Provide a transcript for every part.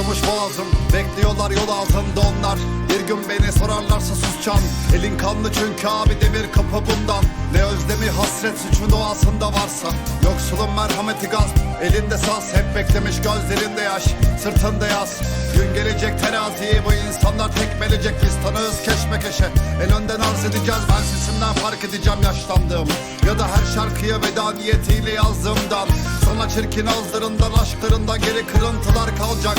kurumuş boğazım Bekliyorlar yol altında onlar. Bir gün beni sorarlarsa susacağım. Elin kanlı çünkü abi demir kapı bundan. Ne özlemi hasret suçun doğasında varsa. Yoksulun merhameti gaz Elinde saz. Hep beklemiş gözlerinde yaş Sırtında yaz. Gün gelecek teraziyi bu insanlar tekmelecek. Biz tanığız keşmekeşe En önden arz edeceğiz ben sesimden fark edeceğim yaşlandığım. Ya da her şarkıya veda niyetiyle yazdığımdan. Sana çirkin ağızlarından aşklarından geri kırıntılar kalacak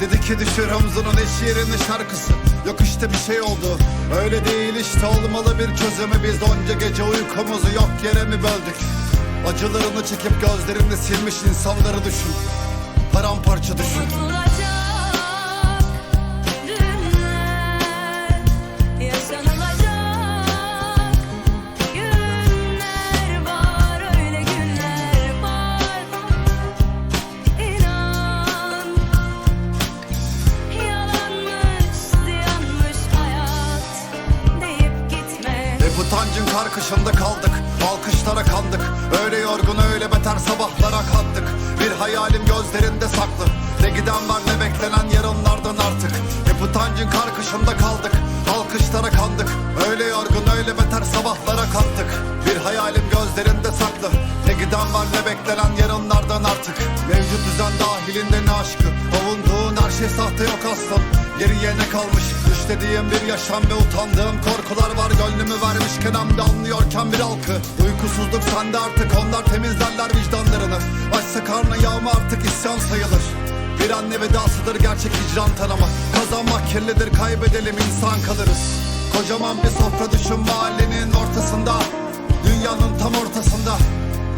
Dedi ki düşür omzunun eş yerine şarkısı. Yok işte bir şey oldu. Öyle değil işte olmalı bir çözümü. Biz onca gece uykumuzu yok yere mi böldük? Acılarını çekip gözlerini silmiş insanları düşün. Paramparça düşün karkışında kaldık Alkışlara kandık. Öyle yorgun öyle beter sabahlara kalktık Bir hayalim gözlerinde saklı. Ne giden var ne beklenen yarınlardan artık. Ve bu tancın karkışında kaldık Alkışlara kandık. Öyle yorgun öyle beter sabahlara kalktık Bir hayalim gözlerinde saklı. Ne giden var ne beklenen yarınlardan artık. Mevcut düzen dahilinde ne aşkı Avunduğun her şey sahte yok aslan. Geriye ne kalmış? Düşlediğim bir yaşam ve utandığım korkular var. Gönlümü vermişken hem de anlıyorken bir halkı. Uykusuzluk sende artık. Onlar temizlerler vicdanlarını. Açsa karnı yağma artık isyan sayılır. Bir anne vedasıdır gerçek hicran tanıma Kazanmak kirlidir kaybedelim insan kalırız. Kocaman bir sofra düşün mahallenin ortasında. Dünyanın tam ortasında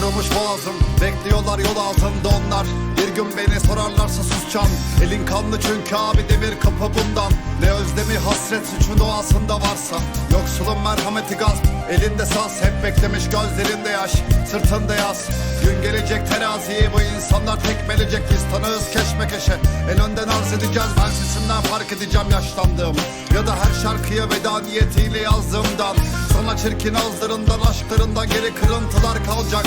Kurumuş boğazım Bekliyorlar yol altında onlar. Bir gün beni sorarlarsa susacağım. Elin kanlı çünkü abi demir kapı bundan. Ne özlemi hasret suçun doğasında varsa. Yoksulun merhameti gaz Elinde saz. Hep beklemiş gözlerinde yaş Sırtında yaz Gün gelecek teraziyi bu insanlar tekmelecek. Biz tanığız keşmekeşe. En önden arz edeceğiz. Ben sesimden fark edeceğim yaşlandığımı Ya da her şarkıya veda niyetiyle yazdığımdan. Sana çirkin ağızlarından aşklarından geri kırıntılar kalacak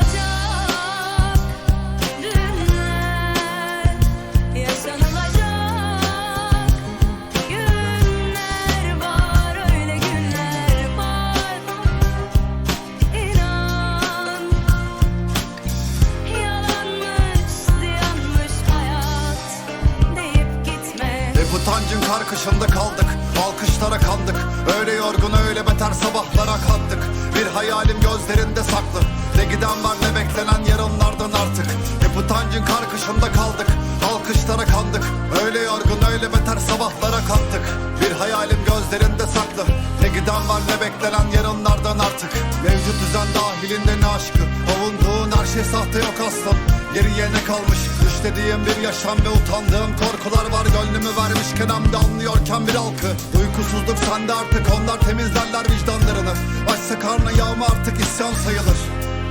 utancın karkışında kaldık Alkışlara kandık. Öyle yorgun öyle beter sabahlara kalktık Bir hayalim gözlerinde saklı. Ne giden var ne beklenen yarınlardan artık. Hep utancın karkışında kaldık Alkışlara kandık. Öyle yorgun öyle beter sabahlara kalktık Bir hayalim gözlerinde saklı. Ne giden var ne beklenen yarınlardan artık. Mevcut düzen dahilinde ne aşkı. Avunduğun her şey sahte yok aslan Geriye ne kalmış Düşlediğim bir yaşam ve utandığım korkular var. Gönlümü vermişken hem de anlıyorken bir halkı. Uykusuzluk sende artık onlar temizlerler vicdanlarını. Açsa karnı yağma artık isyan sayılır.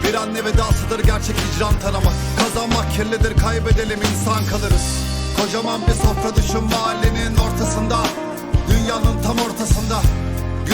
Bir anne vedasıdır gerçek hicran tanımı Kazanmak kirlidir kaybedelim insan kalırız. Kocaman bir sofra düşün mahallenin ortasında. Dünyanın tam ortasında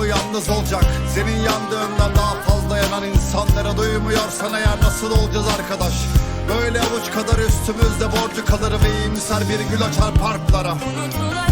bu yalnız olacak. Senin yandığında daha fazla yanan insanlara duymuyorsan eğer nasıl olacağız arkadaş? Böyle avuç kadar üstümüzde borcu kalır ve iyimser bir gül açar parklara. Unutulacak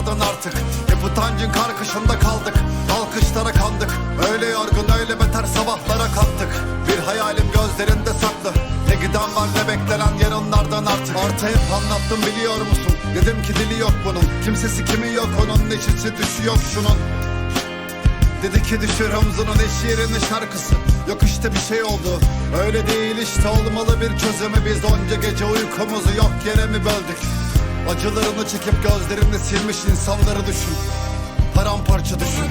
yarınlardan artık Hep utancın karkışında kaldık. Alkışlara kandık. Öyle yorgun öyle beter sabahlara kalktık Bir hayalim gözlerinde saklı. Ne giden var ne beklenen yarınlardan artık. Artı hep anlattım biliyor musun? Dedim ki dili yok bunun. Kimsesi kimi yok onun neşesi düşü yok şunun. Dedi ki düşür omzunun eş yerine şarkısı. Yok işte bir şey oldu. Öyle değil işte olmalı bir çözümü. Biz onca gece uykumuzu yok yere mi böldük Acılarını çekip gözlerini silmiş insanları düşün. Paramparça düşün.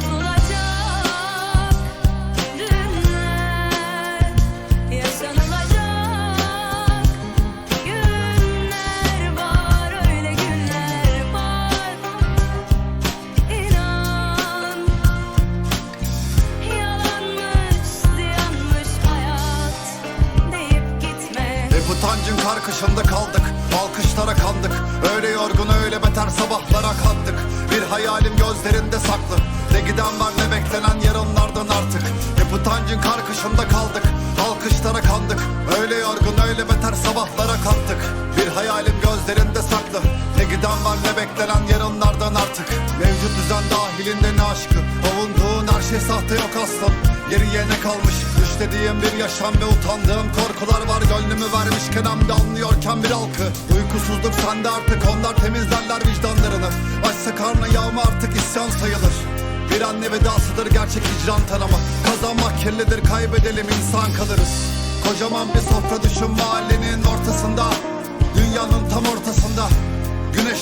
Utancın karkışında kaldık Alkışlara kandık. Öyle yorgun öyle beter sabahlara kalktık Bir hayalim gözlerinde saklı. Ne giden var ne beklenen yarınlardan artık. Hep utancın karkışında kaldık. Alkışlara kandık. Öyle yorgun öyle beter sabahlara kalktık Bir hayalim gözlerinde saklı. Ne giden var ne beklenen yarınlardan artık. Mevcut düzen dahilinde ne aşkı? Her şey sahte yok aslan. Geriye ne kalmış? Düşlediğim bir yaşam ve utandığım korkular var. Gönlümü vermişken hem de anlıyorken bir halkı. Uykusuzluk sende artık onlar temizlerler vicdanlarını. Açsa karnı yağma artık isyan sayılır. Bir anne vedasıdır gerçek hicran tanımı. Kazanmak kirlidir kaybedelim insan kalırız. Kocaman bir sofra düşün mahallenin ortasında